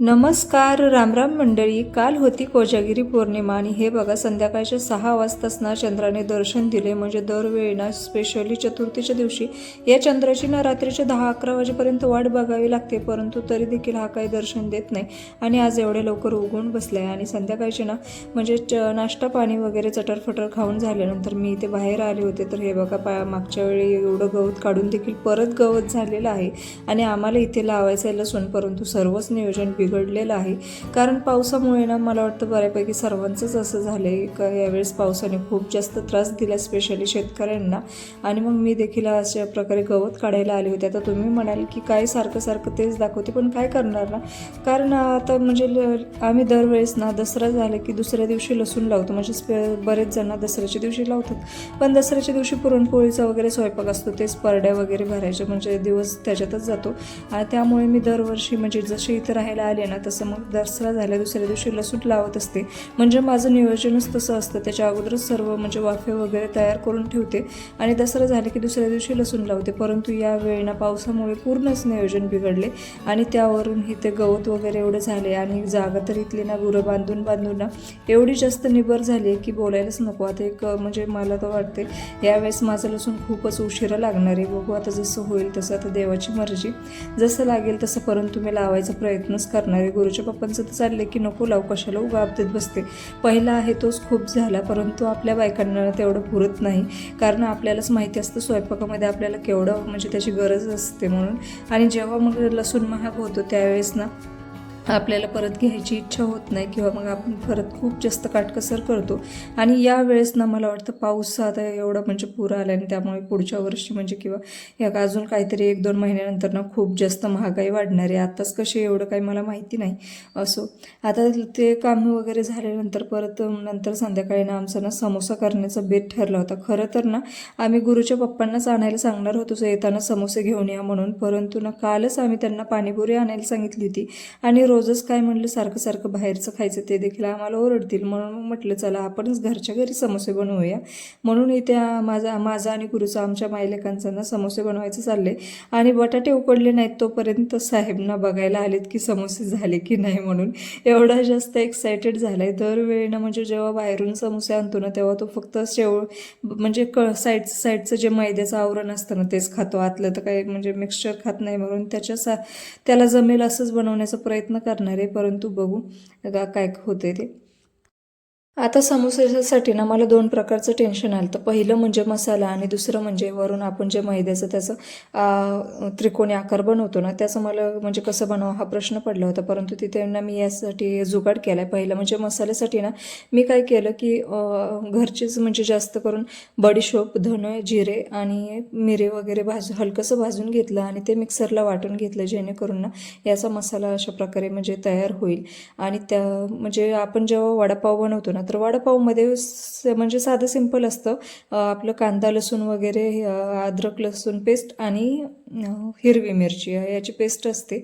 नमस्कार रामराम मंडळी. काल होती कोजागिरी पौर्णिमा आणि हे बघा संध्याकाळच्या सहा वाजताच ना चंद्राने दर्शन दिले. म्हणजे दरवेळी ना स्पेशली चतुर्थीच्या दिवशी या चंद्राची ना रात्रीच्या दहा अकरा वाजेपर्यंत वाट बघावी लागते. परंतु तरी देखील हा काही दर्शन देत नाही आणि आज एवढे लवकर उघडून बसले आहे आणि संध्याकाळचे ना म्हणजे च नाश्ता पाणी वगैरे चटरफटर खाऊन झाल्यानंतर मी इथे बाहेर आले होते. तर हे बघा पा मागच्या वेळी एवढं गवत काढून देखील परत गवत झालेलं आहे. आणि आम्हाला इथे लावायचं आहे लसूण परंतु सर्वच नियोजन बिघडलेलं आहे. कारण पावसामुळे ना मला वाटतं बऱ्यापैकी सर्वांचंच असं झालं आहे का यावेळेस पावसाने खूप जास्त त्रास दिला स्पेशली शेतकऱ्यांना. आणि मग मी देखील अशा प्रकारे गवत काढायला आले होते. आता तुम्ही म्हणाल की काय सारखं सारखं तेच दाखवते पण काय करणार ना? कारण आता म्हणजे ल- आम्ही दरवेळेस ना दसरा झाला की दुसऱ्या दिवशी लसूण लावतो. म्हणजे स्पे- बरेच जण दसऱ्याच्या दिवशी लावतात. पण दसऱ्याच्या दिवशी पुरणपोळीचा वगैरे स्वयंपाक असतो तेच परड्या वगैरे भरायचे. म्हणजे दिवस त्याच्यातच जातो. आणि त्यामुळे मी दरवर्षी म्हणजे जसे इथं राहायला आले ना तसं मग दसरा झाल्या दुसऱ्या दिवशी लसूण लावत असते. म्हणजे माझं नियोजनच तसं असतं. त्याच्या अगोदरच सर्व म्हणजे वाफे वगैरे तयार करून ठेवते आणि दसरा झाले की दुसऱ्या दिवशी लसूण लावते. परंतु या वेळेला पावसामुळे पूर्णच नियोजन बिघडले आणि त्यावरून इथे गवत वगैरे एवढं झाले आणि जागा तर इथली ना गुरं बांधून बांधून ना एवढी जास्त निबर झाली आहे की बोलायलाच नको. आता एक म्हणजे मला तर वाटते यावेळेस माझं लसूण खूपच उशिरा लागणार आहे. बघू आता जसं होईल तसं आता देवाची मर्जी. जसं लागेल तसं परंतु मी लावायचा प्रयत्नच कर आहे गुरुच्या पप्पांचं तर चाललंय की नको लावू कशाला उगा बसते. पहिला आहे तोच खूप झाला परंतु आपल्या बायकांना तेवढं पुरत नाही. कारण आपल्यालाच माहिती असतं स्वयंपाकामध्ये आपल्याला केवढं म्हणजे त्याची गरज असते म्हणून. आणि जेव्हा मग लसूण महाग होतो त्यावेळेस ना आपल्याला परत घ्यायची इच्छा होत नाही किंवा मग आपण परत खूप जास्त काटकसर करतो. आणि यावेळेस ना मला वाटतं पाऊस आता एवढा म्हणजे पुरा आला आणि त्यामुळे पुढच्या वर्षी म्हणजे किंवा या अजून काहीतरी एक दोन महिन्यानंतर ना खूप जास्त महागाई वाढणार आहे. आत्ताच कशी एवढं काही मला माहिती नाही. असो आता ते काम वगैरे झाल्यानंतर परत नंतर संध्याकाळी ना आमचा ना समोसा करण्याचा बेत ठरला होता. खरं तर ना आम्ही गुरुच्या पप्पांनाच आणायला सांगणार होतो येताना समोसे घेऊन या म्हणून. परंतु ना कालच आम्ही त्यांना पाणीपुरी आणायला सांगितली होती. आणि रोजच काय म्हणलं सारखं सारखं बाहेरचं खायचं ते देखील आम्हाला ओरडतील. म्हणून म्हटलं चला आपणच घरच्या घरी समोसे बनवूया. म्हणून इथे माझा माझा आणि गुरुचा आमच्या मायलेकांचा ना समोसे बनवायचं चालले आणि बटाटे उकडले नाहीत तोपर्यंत साहेबना बघायला आलेत की समोसे झाले की नाही म्हणून. एवढा जास्त एक्सायटेड आहे दरवेळेनं म्हणजे जेव्हा बाहेरून समोसे आणतो ना तेव्हा तो फक्त शेव म्हणजे क साईडचं साईडचं जे मैद्याचं आवरण असतं ना तेच खातो. आतलं तर काही म्हणजे मिक्सचर खात नाही म्हणून त्याच्या सा त्याला जमेल असंच बनवण्याचा प्रयत्न करणार आहे परंतु बघू का- काय होते ते. आता समोसासाठी ना मला दोन प्रकारचं टेन्शन आलं तर पहिलं म्हणजे मसाला आणि दुसरं म्हणजे वरून आपण जे मैद्याचं त्याचं त्रिकोणी आकार बनवतो ना त्याचं मला म्हणजे कसं बनवा हा प्रश्न पडला होता. परंतु तिथे ना मी यासाठी जुगाड केला आहे पहिलं म्हणजे मसाल्यासाठी ना मी काय केलं की घरचेच म्हणजे जास्त करून बडीशोप धन जिरे आणि मिरे वगैरे भाज हलकंसं भाजून घेतलं आणि ते मिक्सरला वाटून घेतलं जेणेकरून ना याचा मसाला अशा प्रकारे म्हणजे तयार होईल. आणि त्या म्हणजे आपण जेव्हा वडापाव बनवतो ना तर वडापावमध्ये स- म्हणजे साधं सिंपल असतं. आपलं कांदा लसूण वगैरे अद्रक लसूण पेस्ट आणि हिरवी मिरची याची पेस्ट असते.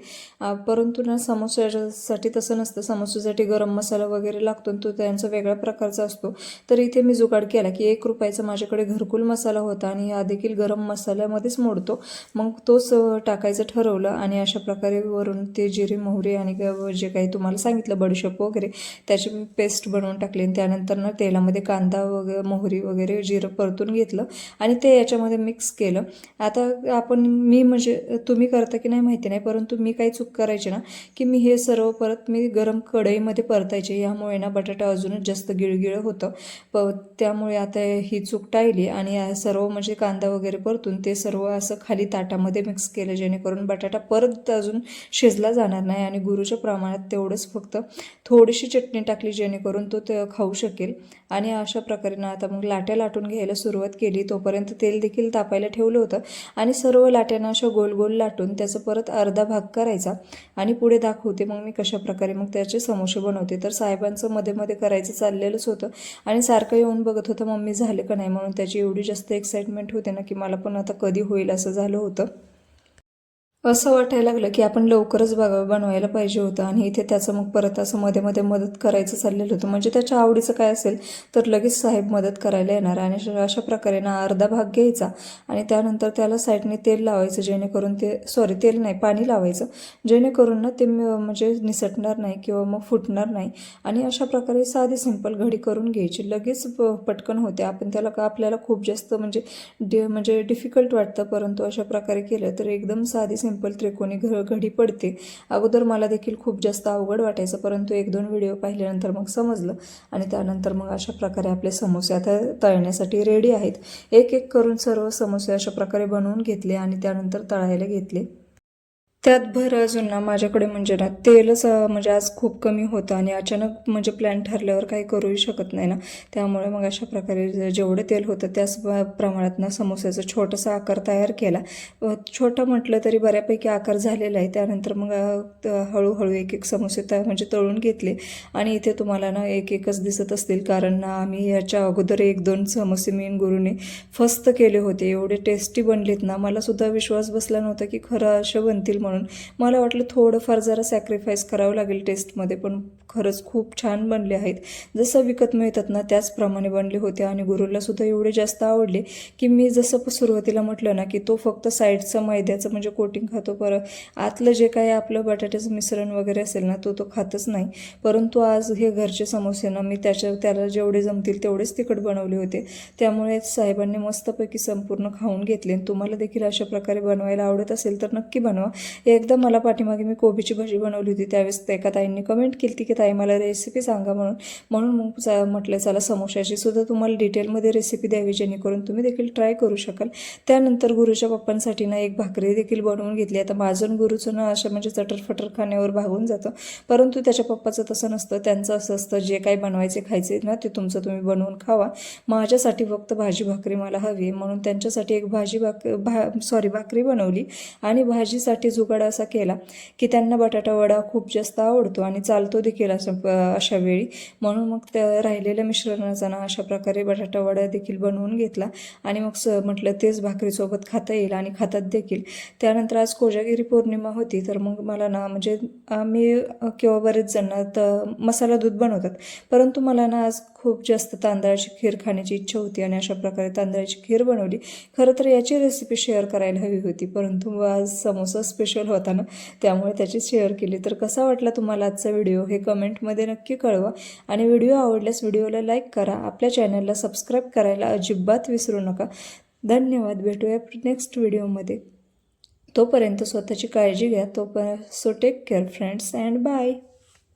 परंतु ना समोस्यासाठी तसं नसतं. समोस्यासाठी गरम मसाला वगैरे लागतो आणि तो त्यांचा वेगळ्या प्रकारचा असतो. तर इथे मी जुगाड केला की एक रुपयाचा माझ्याकडे घरकुल मसाला होता आणि हा देखील गरम मसाल्यामध्येच मोडतो. मग तोच टाकायचं ठरवलं आणि अशा प्रकारे वरून ते जिरे मोहरी आणि जे काही तुम्हाला सांगितलं बडीशोप वगैरे त्याची मी पेस्ट बनवून टाकली आणि त्यानंतर ना तेलामध्ये कांदा वगैरे मोहरी वगैरे जिरं परतून घेतलं आणि ते याच्यामध्ये मिक्स केलं. आता आपण मी म्हणजे तुम्ही करता की नाही माहिती नाही परंतु मी काही चूक करायची ना की मी हे सर्व परत मी गरम कढईमध्ये परतायचे. यामुळे ना बटाटा अजूनच जास्त गिळगिळं होतं. प त्यामुळे आता ही चूक टाळली आणि सर्व म्हणजे कांदा वगैरे परतून ते सर्व असं खाली ताटामध्ये मिक्स केलं जेणेकरून बटाटा परत अजून शिजला जाणार नाही आणि गुरुच्या प्रमाणात तेवढंच फक्त थोडीशी चटणी टाकली जेणेकरून तो ते खाऊ शकेल. आणि अशा प्रकारे ना आता मग लाट्या लाटून घ्यायला सुरुवात केली. तोपर्यंत तेल देखील तापायला ठेवलं होतं. आणि सर्व लाट्या लाट्यांना अशा गोल गोल लाटून त्याचं परत अर्धा भाग करायचा आणि पुढे दाखवते मग मी कशा प्रकारे मग त्याचे समोसे बनवते. तर साहेबांचं मध्ये मध्ये करायचं चाललेलंच होतं आणि सारखं येऊन बघत होतं मम्मी झालं का नाही? म्हणून त्याची एवढी जास्त एक्साइटमेंट होते ना की मला पण आता कधी होईल असं झालं होतं. असं वाटायला लागलं की आपण लवकरच बघा बनवायला पाहिजे होतं आणि इथे त्याचं मग परत असं मध्ये मध्ये मदत करायचं चाललेलं होतं. म्हणजे त्याच्या आवडीचं काय असेल तर लगेच साहेब मदत करायला येणार आणि अशा- प्रकारे ना अर्धा भाग घ्यायचा आणि त्यानंतर त्याला साईडने तेल लावायचं जेणेकरून ते सॉरी तेल नाही पाणी लावायचं. जेणेकरून ना ते म्हणजे निसटणार नाही किंवा मग फुटणार नाही आणि अशा प्रकारे साधी सिंपल घडी करून घ्यायची. लगेच प- पटकन होते. आपण त्याला का आपल्याला खूप जास्त म्हणजे डि म्हणजे डिफिकल्ट वाटतं परंतु अशा प्रकारे केलं तर एकदम साधी सिंपल त्रिकोणी घ घडी पडते. अगोदर मला देखील खूप जास्त अवघड वाटायचं परंतु एक दोन व्हिडिओ पाहिल्यानंतर मग समजलं आणि त्यानंतर मग अशा प्रकारे आपले समोसे आता तळण्यासाठी रेडी आहेत. एक एक करून सर्व समोसे अशा प्रकारे बनवून घेतले आणि त्यानंतर तळायला घेतले. त्यात भर अजून ना माझ्याकडे म्हणजे ना तेलच म्हणजे आज खूप कमी होतं आणि अचानक म्हणजे प्लॅन ठरल्यावर काही करूही शकत नाही ना. त्यामुळे मग अशा प्रकारे जेवढं तेल होतं त्याच प्रमाणात ना समोस्याचा छोटासा आकार तयार केला. अं, छोटा म्हटलं तरी बऱ्यापैकी आकार झालेला आहे. त्यानंतर मग हळूहळू एक एक समोसे त्या म्हणजे तळून घेतले आणि इथे तुम्हाला ना एक एकच दिसत असतील. कारण ना आम्ही याच्या अगोदर एक दोन समोसे मी गुरुने फस्त केले होते. एवढे टेस्टी बनलेत ना. मला सुद्धा विश्वास बसला नव्हता की खरं असे बनतील म्हणून. मला वाटलं थोडंफार जरा सॅक्रिफाईस करावं लागेल टेस्टमध्ये पण खरंच खूप छान बनले आहेत. जसं विकत मिळतात ना त्याचप्रमाणे बनले होते आणि गुरुलासुद्धा एवढे जास्त आवडले की मी जसं सुरुवातीला म्हटलं ना की तो फक्त साईडचं मैद्याचं म्हणजे कोटिंग खातो पर आतलं जे काही आपलं बटाट्याचं मिश्रण वगैरे असेल ना तो तो खातच नाही. परंतु आज हे घरचे समोसे ना मी त्याच्या त्याला जेवढे जमतील तेवढेच तिखट बनवले होते. त्यामुळे साहेबांनी मस्तपैकी संपूर्ण खाऊन घेतले. आणि तुम्हाला देखील अशा प्रकारे बनवायला आवडत असेल तर नक्की बनवा. एकदा मला पाठीमागे मी कोबीची भाजी बनवली होती. त्यावेळेस एका ताईंनी कमेंट केली की ताई मला रेसिपी सांगा म्हणून. म्हणून मग म्हटलं चला समोशाची सुद्धा तुम्हाला डिटेलमध्ये रेसिपी द्यावी जेणेकरून तुम्ही देखील ट्राय करू शकाल. त्यानंतर गुरुच्या पप्पांसाठी ना एक भाकरी देखील बनवून घेतली. आता माझं गुरुचं ना असं म्हणजे चटरफटर खाण्यावर भागून जातं. परंतु त्याच्या पप्पाचं तसं नसतं. त्यांचं असं असतं जे काही बनवायचे खायचे ना ते तुमचं तुम्ही बनवून खावा. माझ्यासाठी फक्त भाजी भाकरी मला हवी आहे. म्हणून त्यांच्यासाठी एक भाजी भाक भा सॉरी भाकरी बनवली आणि भाजीसाठी जुगाड असा केला की त्यांना बटाटा वडा खूप जास्त आवडतो आणि चालतो देखील असं अशा वेळी. म्हणून मग त्या राहिलेल्या मिश्रणाचा ना अशा प्रकारे बटाटा वडा देखील बनवून घेतला आणि मग स म्हटलं तेच भाकरीसोबत खाता येईल आणि खातात देखील. त्यानंतर आज कोजागिरी पौर्णिमा होती तर मग मला ना म्हणजे आम्ही किंवा बरेच जण तर मसाला दूध बनवतात. परंतु मला ना आज खूप जास्त तांदळाची खीर खाण्याची इच्छा होती आणि अशा प्रकारे तांदळाची खीर बनवली. खरं तर याची रेसिपी शेअर करायला हवी होती परंतु आज समोसा स्पेशल होता ना त्यामुळे त्याची शेअर केली. तर कसा वाटला तुम्हाला आजचा व्हिडिओ हे कमेंटमध्ये नक्की कळवा. आणि व्हिडिओ आवडल्यास व्हिडिओला लाईक करा. आपल्या चॅनलला सबस्क्राईब करायला अजिबात विसरू नका. धन्यवाद. भेटूया नेक्स्ट व्हिडिओमध्ये तोपर्यंत स्वतःची काळजी घ्या. तोपर्यंत so take care friends and bye